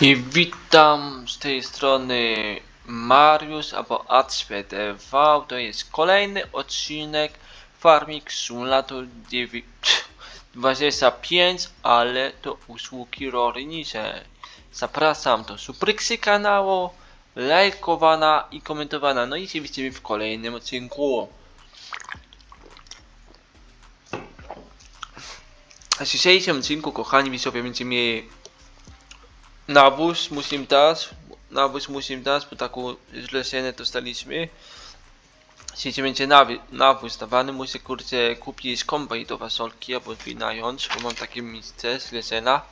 I witam z tej strony Mariusz albo ACPTV. To jest kolejny odcinek Farming Simulator 9 25, ale to usługi rolnicze. Zapraszam do subskrypcji kanału, lajkowana i komentowana. No i się widzimy w kolejnym odcinku. A w dzisiejszym odcinku, kochani widzowie, będziemy nawóz musimy dać, nawóz musimy dać, bo taką zlecenie dostaliśmy. Jeśli będzie nawóz dawany, muszę kurczę kupić kombaj do fasolki albo wynająć, bo mam takie miejsce zlecenia.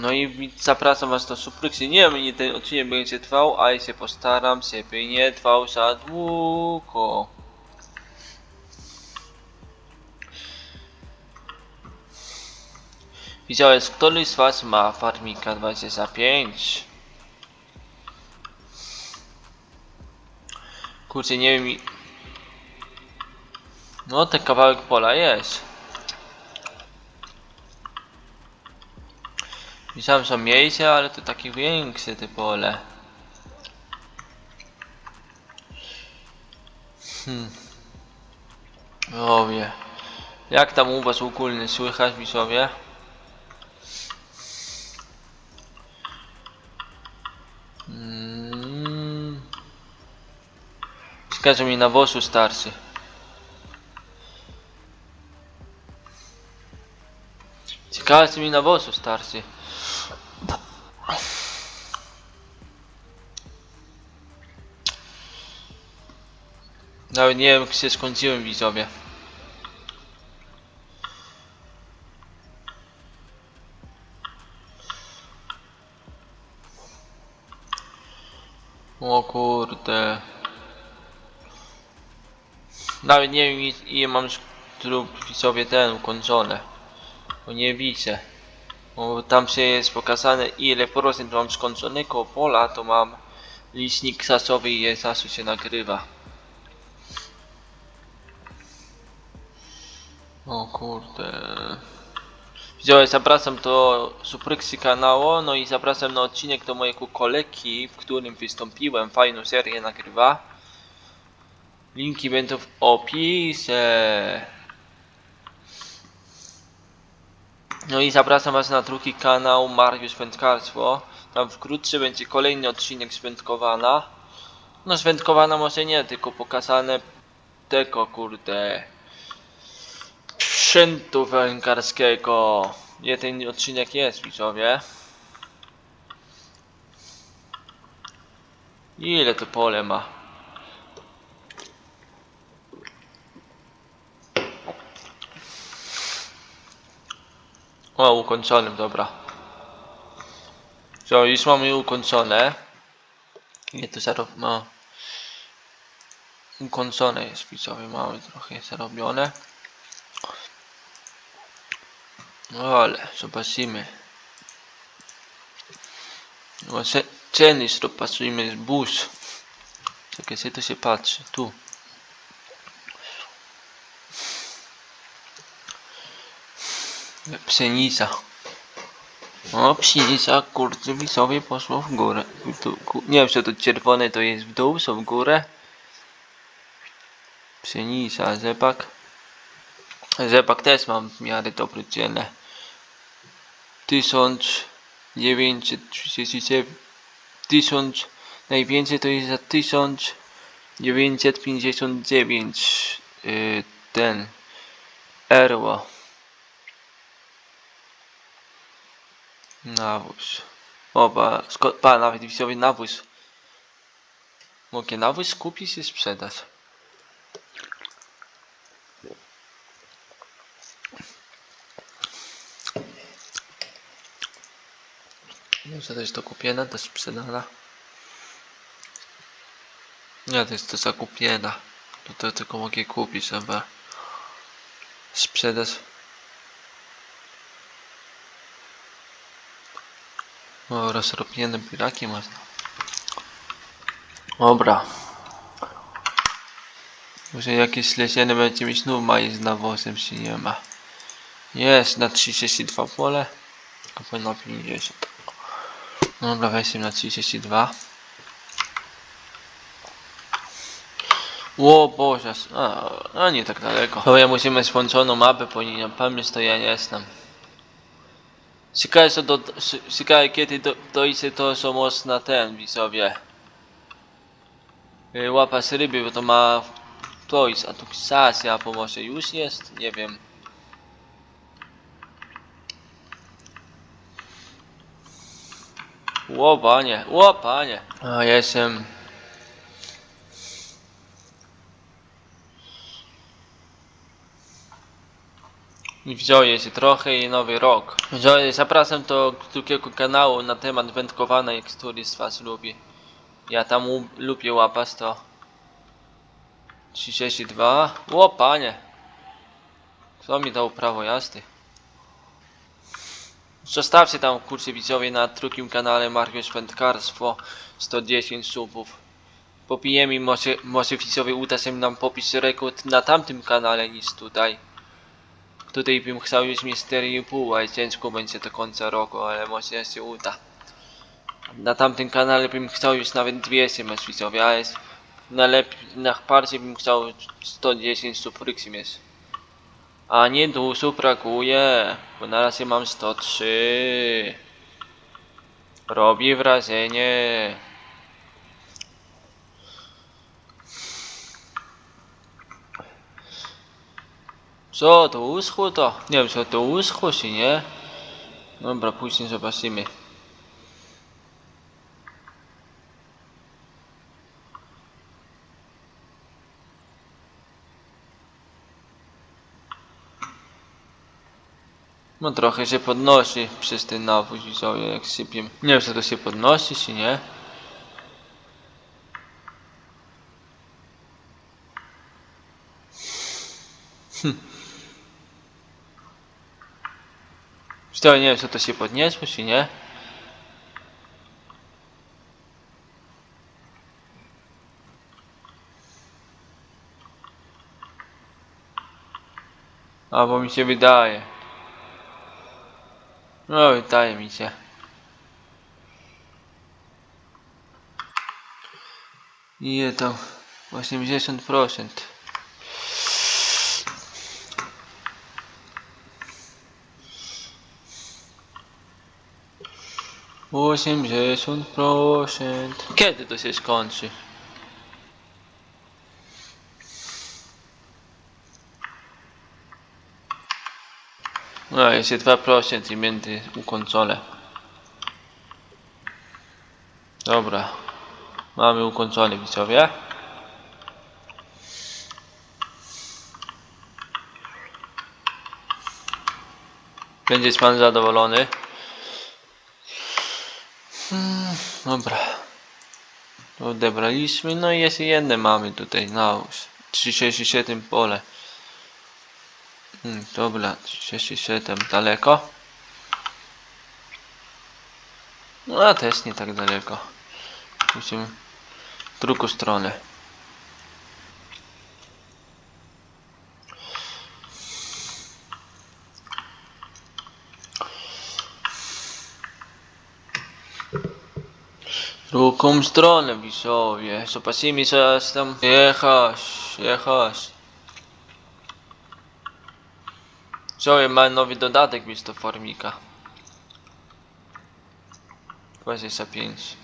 No i zapraszam was do subskrypcji. Nie wiem ile ten odcinek będzie trwał, ale się postaram, żeby nie trwał za długo. Widziałeś, któryś z was ma farmika 25? Kurczę, nie wiem. No, ten kawałek pola jest. Myślałem, że miejsce, ale to takie większe te pole. Hmm. Widzowie. Jak tam u was ogólnie słychać, widzowie? Mm. Mi nawozu starszy. Ciekawe mi nawozu starszy. Nawet nie wiem, się skończyłem widzowie. Nawet nie wiem ile mam sztuk widzowie ten ukończone. Bo nie widzę. Bo tam się jest pokazane ile procent mam skończonego pola, to mam licznik czasowy i czasu się nagrywa. O kurde. Widziałem, zapraszam do subskrypcji kanału, no i zapraszam na odcinek do mojego kolegi, w którym wystąpiłem, fajną serię nagrywa. Linki będą w opisie. No i zapraszam was na drugi kanał Mariusz Wędkarstwo. Tam wkrótce będzie kolejny odcinek z. No z może nie, tylko pokazane tego kurde sprzętu wędkarskiego. Jeden odcinek jest, widzowie. Ile to pole ma? O, ukończonym, dobra. Co, już mamy ukończone. Nie to zarob... no. Ukończone jest, widzowie, mamy trochę zarobione. No ale zobaczymy. No, ce- ceny zobaczymy z bus. Czekaj, sobie to się patrzy. Tu. Pszenica. O, pszenica, kurczę, widzowie poszło w górę. Dół, ku- nie wiem, czy to czerwone to jest w dół, są w górę. Pszenica, rzepak. Rzepak też mam w miarę dobre ceny. 1939 1000 najwięcej to jest za 1959 yy, ten erło nawóz sko- pa nawet widzowie nawóz mogę nawóz kupić i sprzedać to jest do kupienia, to sprzedana. Nie, to jest do zakupienia. No to tylko mogę kupić, żeby sprzedać. O, rozrobione biraki można. Dobra. Może jakieś lesienie będzie mi znów maj z nawozem się nie ma. Jest na 32 pole, tylko na 50. Dobra, weź na 32. O Boże, a, a nie tak daleko. Dobra, musimy skończoną mapę powinienem pamięć, to ja nie jestem. Co do, ciekawe kiedy do, dojdzie to są most na ten, widzowie. Łapać ryby, bo to ma to jest, a tu stacja, po może już jest? Nie wiem. Ło panie, ło panie. A ja jestem... Widzowie się trochę i nowy rok. Widzowie, zapraszam do drugiego kanału na temat wędkowania, który z was lubi. Ja tam lubię łapać to. 32. Ło panie. Kto mi dał prawo jazdy? Zostawcie tam kurczę widzowie na drugim kanale Mariusz Wędkarstwo 110 subów. Popijemy może, może widzowie uda się nam popić rekord na tamtym kanale niż tutaj. Tutaj bym chciał już 4,5, ale ciężko będzie do końca roku, ale może się uda. Na tamtym kanale bym chciał już nawet 200 mieć widzowie, ale jest na bardziej bym chciał 110 subskrypcji mieć. A nie dużo brakuje, bo na razie mam 103. Robi wrażenie. Co to uschło to? Nie wiem co to uschło czy nie? Dobra, później zobaczymy. No trochę się podnosi przez ten nawóz widzowie jak sypiem. Nie wiem czy to się podnosi czy nie. Widzowie nie wiem czy to się podniosło czy nie. Albo mi się wydaje. No, wydaje mi się. Ile to? 80%. Osiemdziesiąt procent. Kiedy to się skończy? No, jeszcze 2% i będzie ukończone. Dobra. Mamy ukończone widzowie. Będzie pan zadowolony. Hmm, dobra. Odebraliśmy. No i jeszcze jedne mamy tutaj na już. 37 pole. Hmm, dobra, 37 daleko. No a też nie tak daleko. Musimy w drugą stronę. Drugą stronę. Zobaczymy co jest tam. Jechać, jechać. Zoe ma nowy dodatek do formika. 25.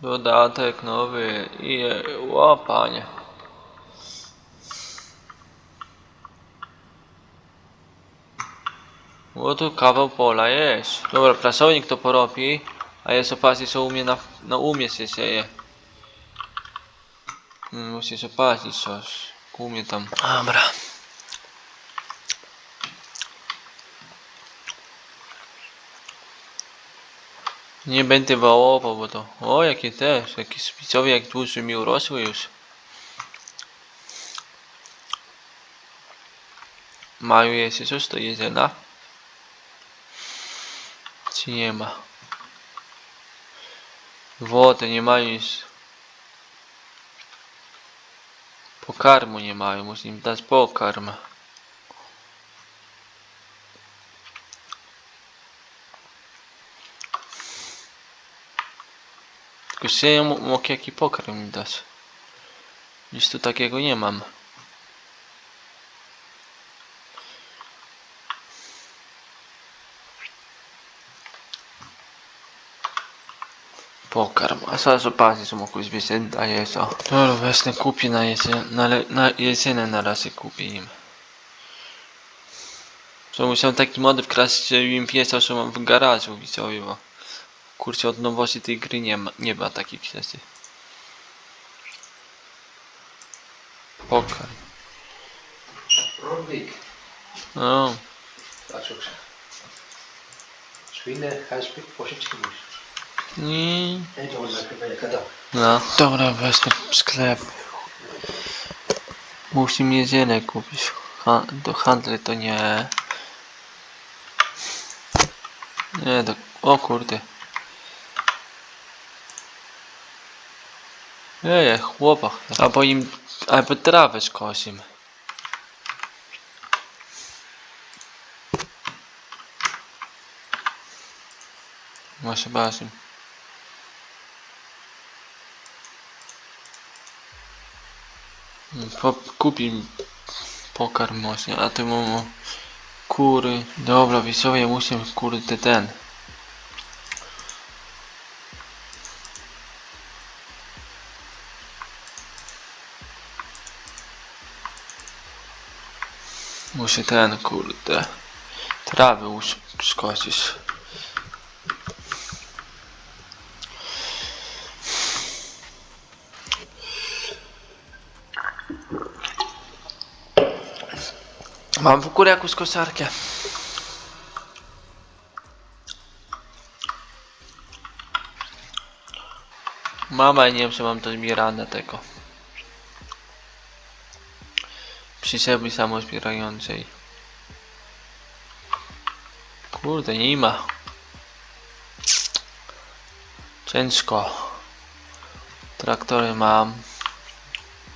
Dodatek nowy i łapanie. O tu kawał pola jest. Dobra, pracownik to porobi, a jest opatrzyć co umie na, na umie się sieje. Hmm, Musisz opatrzyć coś. Umie tam. Dobra. Nie będę wałował, bo to... O, jakie też. Jakie spicowie, jak duży mi urosły już. Mają jeszcze coś do jedzenia? Nie ma. Wody nie mają nic. Pokarmu nie mają, muszę im dać pokarm. Tylko się mógł jaki pokarm mi dać. Nic tu takiego nie mam. Pokarm, a zobaczę, co mogę zwiedzić, daje co. Dobra, właśnie kupię na jedzenie, na, na jedzenie na razie kupię im. Co musiałem taki mody wkraść, że im piesał, że mam w garażu widzowie, bo kurczę od nowości tej gry nie ma, nie ma takich kwestii. Pokarm. Rodwig. No, Dat zou ik zeggen. Swine, cadeau. No. Dobra, wezmę sklep. Musimy jedzenie kupić. Ha do handlu to nie. Nie, do... O kurde. Ej, chłopak. Albo im... Albo trawę skosim. Może bardzo. Kupi pokarm właśnie, a ty mu kury. Dobra, widzowie, muszę kurde ten. Muszę ten kurde. Trawy us- Mam w ogóle jakąś kosarkę. Mama, nie wiem, czy mam to zbierane tego. Przyczepy samozbierającej. Kurde, nie ma. Ciężko. Traktory mam.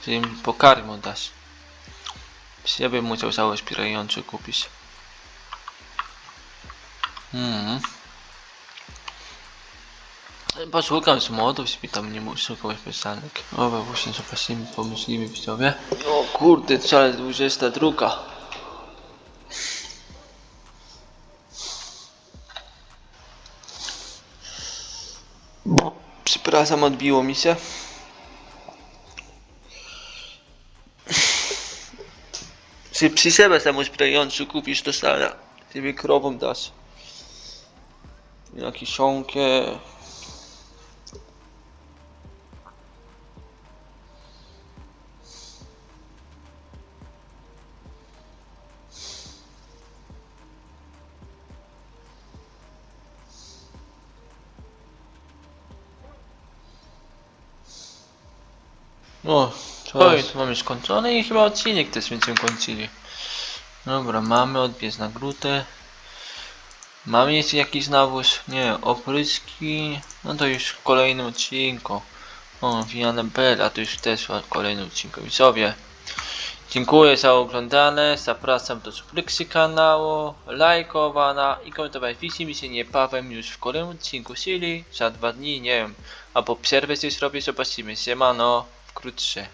Czyli mi pokarm dasz. Ja bym musiał cały wspierający kupić. Hmm. Poszukam z modów, jeśli tam nie muszę kogoś piosenek. Dobra, właśnie zobaczymy, pomyślimy widzowie. O kurde, wcale 22. Przepraszam, odbiło mi się. Czy przy sobie samozbrający kupisz to stara? Ty mi krową dasz. Jakiś szonkę. O, Oj, tu mamy skończony i chyba odcinek też będziemy kończyli. Dobra, mamy odbiec na grutę. Mamy jeszcze jakiś nawóz? Nie, opryski. No to już w kolejnym odcinku. O, Viana Bell, a to już też w kolejnym odcinku. Widzowie, dziękuję za oglądane. Zapraszam do subskrypcji kanału, lajkowania i komentować. Widzimy się niebawem już w kolejnym odcinku, czyli za dwa dni, nie wiem. Albo przerwę coś zrobię, zobaczymy. Siemano, wkrótce.